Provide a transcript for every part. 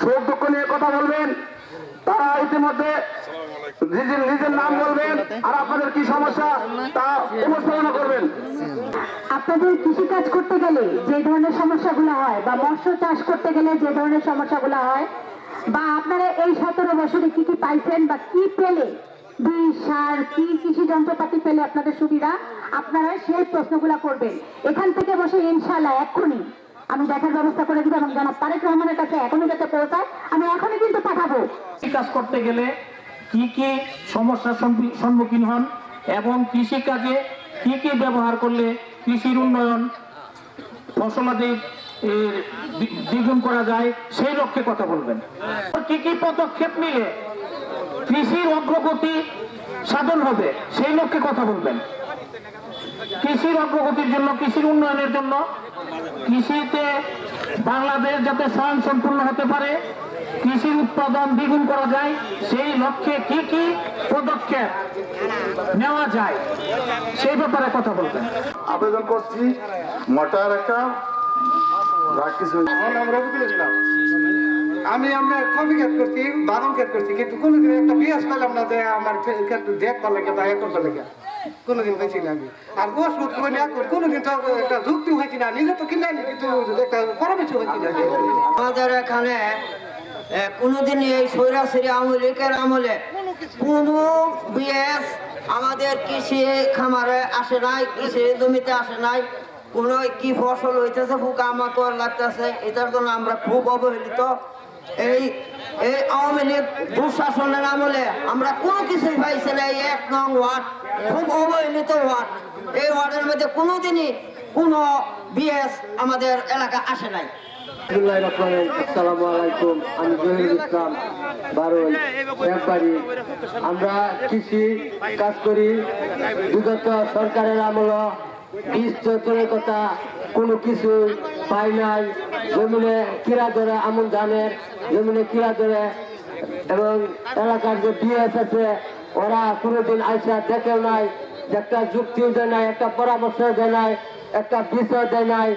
সুখ দুঃখ নিয়ে কথা বলবেন, তারা ইতিমধ্যে নিজের নিজের নাম বলবেন। আর আপনাদের কি সমস্যা, তা উপস্থাপনা করবেন। আপনাদের কৃষি কাজ করতে গেলে যে ধরনের সমস্যাগুলো হয়, বা মৎস্য চাষ করতে গেলে যে ধরনের সমস্যাগুলো হয়, বা আপনারা এই সতেরো বছরে কি কি পাইছেন, বা কি পেলে সার কি কৃষি যন্ত্রপাতি পেলে আপনাদের সুবিধা, আপনারা সেই প্রশ্নগুলো করবেন। এখান থেকে বসে ইনশাল্লাহ এক্ষুনি আমি দেখার ব্যবস্থা করে দিব এবং জানাব তারেক রহমানের কাছে এখনই যাতে পৌঁছায়, আমি এখনই কিন্তু পাঠাবো। কাজ করতে গেলে কি কি সমস্যার সম্মুখীন হন এবং কৃষি কাজে কি কি ব্যবহার করলে কৃষির উন্নয়ন ফসলাদি দ্বিগুণ করা যায়, সেই লক্ষ্যে কথা বলবেন। কি কি পদক্ষেপ নিলে কৃষির অগ্রগতি সাধন হবে, সেই লক্ষ্যে কথা বলবেন। কৃষির অগ্রগতির জন্য, কৃষির উন্নয়নের জন্য কৃষিতে বাংলাদেশ যাতে স্বয়ং সম্পূর্ণ হতে পারে কৃষির উৎপাদন দ্বিগুণ করা যায়, সেই লক্ষ্যে কি কি পদক্ষেপ নেওয়া যায়, সেই ব্যাপারে কথা বলবেন। আবেদন করছি, মটার একটা রাখিস আমি আমরা কফি খেত করছি বাদাম খেত করছি, কিন্তু কোনোদিন একটা বিয়াস পেলাম না যে আমার ক্ষেত দেখবার লাগে বা এ করবার লাগে। কোনোদিন হয়েছি না আমি। আর বোধ করে না কোনোদিন তো একটা যুক্তি হয়েছি না, নিজে তো কিনে কিন্তু একটা পরামর্শ হয়েছি না। আমাদের এখানে কোনোদিন এই সৈরাশ্রী আমলিকের আমলে কোনো বিএস আমাদের কৃষি খামারে আসে নাই, কৃষি জমিতে আসে নাই। কোনো কি ফসল হইতেছে, পোকা মাকড় লাগতেছে, এটার জন্য আমরা খুব অবহেলিত। এই এই আওয়ামী লীগ দুঃশাসনের আমলে আমরা কোনো কিছুই পাইছি না, এই এক নং ওয়ার্ড, খুব অবহেলিত ওয়ার্ড। এই ওয়ার্ডের মধ্যে কোনোদিনই কোনো বিএস আমাদের এলাকা আসে নাই। আসসালামু আলাইকুম, আমি আমরা কৃষি কাজ করি সরকারের বীজ কোনো কিছু পাই নাই। জমিনে কিরা ধরে আমন ধানের জমিনে কিরা ধরে এবং এলাকার যে বিএস আছে, ওরা কোনোদিন আইসা দেখেও নাই একটা যুক্তিও দেয় নাই, একটা পরামর্শ দেয় নাই, একটা বিষয় দেয় নাই।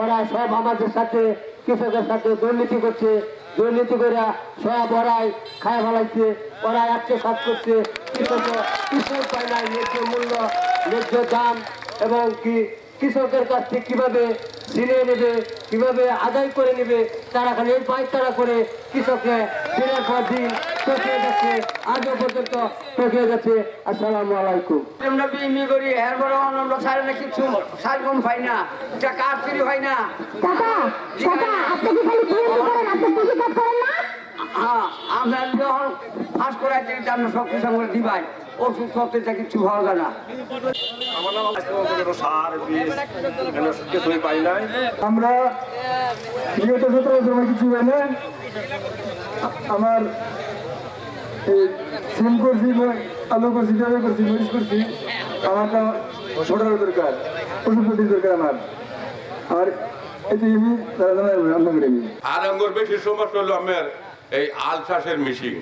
ওরা সব আমাদের সাথে, কৃষকের সাথে দুর্নীতি করছে, দুর্নীতি করে সব ওরাই খায় ফেলাইছে ওরা একশো সাত করছে কৃষক পায় নাই, ন্যায্য মূল্য, ন্যায্য দাম, এবং কি কৃষকের কাছ থেকে কীভাবে ছিনিয়ে নেবে কীভাবে আদায় করে নেবে তারা খালি এই পাইতারা করে কৃষককে দিনের পর দিন ঠকিয়ে যাচ্ছে আজও পর্যন্ত ঠকিয়ে যাচ্ছে। আসসালামু আলাইকুম। আমরা করি এরপরে আমরা সারে না কিছু সার কম পাই না এটা কাঠ চুরি হয় না। কাকা কাকা আপনি কি খালি বিএনপি করেন আপনি কৃষি করেন না? হ্যাঁ আমরা যখন ফাঁস করাই দিই আমরা সব কিছু আমরা দিবাই। ওষুধ সবতে কিছু হওয়া যায় না। আমরা বিগত সতেরো কিছু এনে আমার এই সিম করছি আলু করছি পেঁপে করছি মরিচ করছি। আমার তো ভোটার দরকার ওষুধপতি দরকার আমার। আর এতে আমি রান্না করে আর আমার বেশি সমস্যা হলো আমার এই আল চাষের মেশিন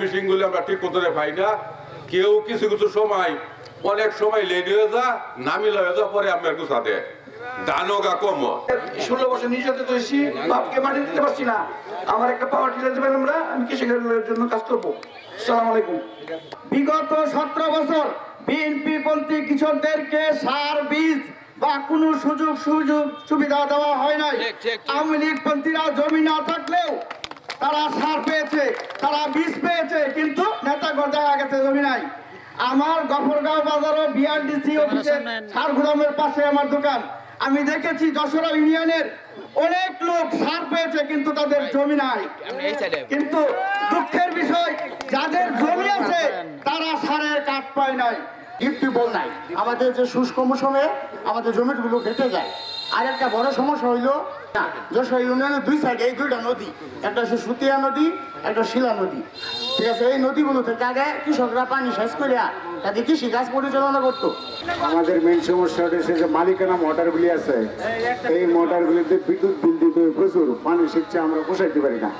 মেশিনগুলো আমরা ঠিক মতো পাই না। কেউ কিছু কিছু সময় অনেক সময় লেট হয়ে যা নামিল হয়ে যা পরে আমার গুছাতে দানও গা কম। ষোলো বছর নির্যাতিত হয়েছি বাপকে মাটি দিতে পারছি না। আমার একটা পাওয়ার টিলার দেবেন আমরা আমি কৃষকের জন্য কাজ করব। সালাম আলাইকুম। বিগত সতেরো বছর বিএনপি পন্থী কৃষকদেরকে সার বীজ বা কোনো সুযোগ সুযোগ সুবিধা দেওয়া হয় নাই। আওয়ামী লীগ পন্থীরা জমি না তারা সার পেয়েছে তারা বীজ পেয়েছে কিন্তু নেতাগর দেখা গেছে জমি নাই। আমার গফরগাঁও বাজারও বিআরডিসি অফিসের সার গুদামের পাশে আমার দোকান। আমি দেখেছি যশোরা ইউনিয়নের অনেক লোক সার পেয়েছে কিন্তু তাদের জমি নাই। কিন্তু দুঃখের বিষয় যাদের জমি আছে তারা সারের কাঠ পায় নাই। টিউবওয়েল নাই। আমাদের যে শুষ্ক মৌসুমে আমাদের জমিগুলো ঘেটে যায়। আর একটা বড় সমস্যা হইল যশোর ইউনিয়নের দুই সাইডে এই দুইটা নদী, একটা হচ্ছে সুতিয়া নদী, একটা শিলা নদী। ঠিক আছে, এই নদীগুলো থেকে আগে কৃষকরা পানি শেষ করিয়া তাদের কৃষি কাজ পরিচালনা করতো। আমাদের মেন সমস্যা হচ্ছে যে মালিকানা মোটরগুলি আছে, এই মোটরগুলিতে বিদ্যুৎ বিল দিতে প্রচুর, পানি শিখছে আমরা পোষাইতে পারি না।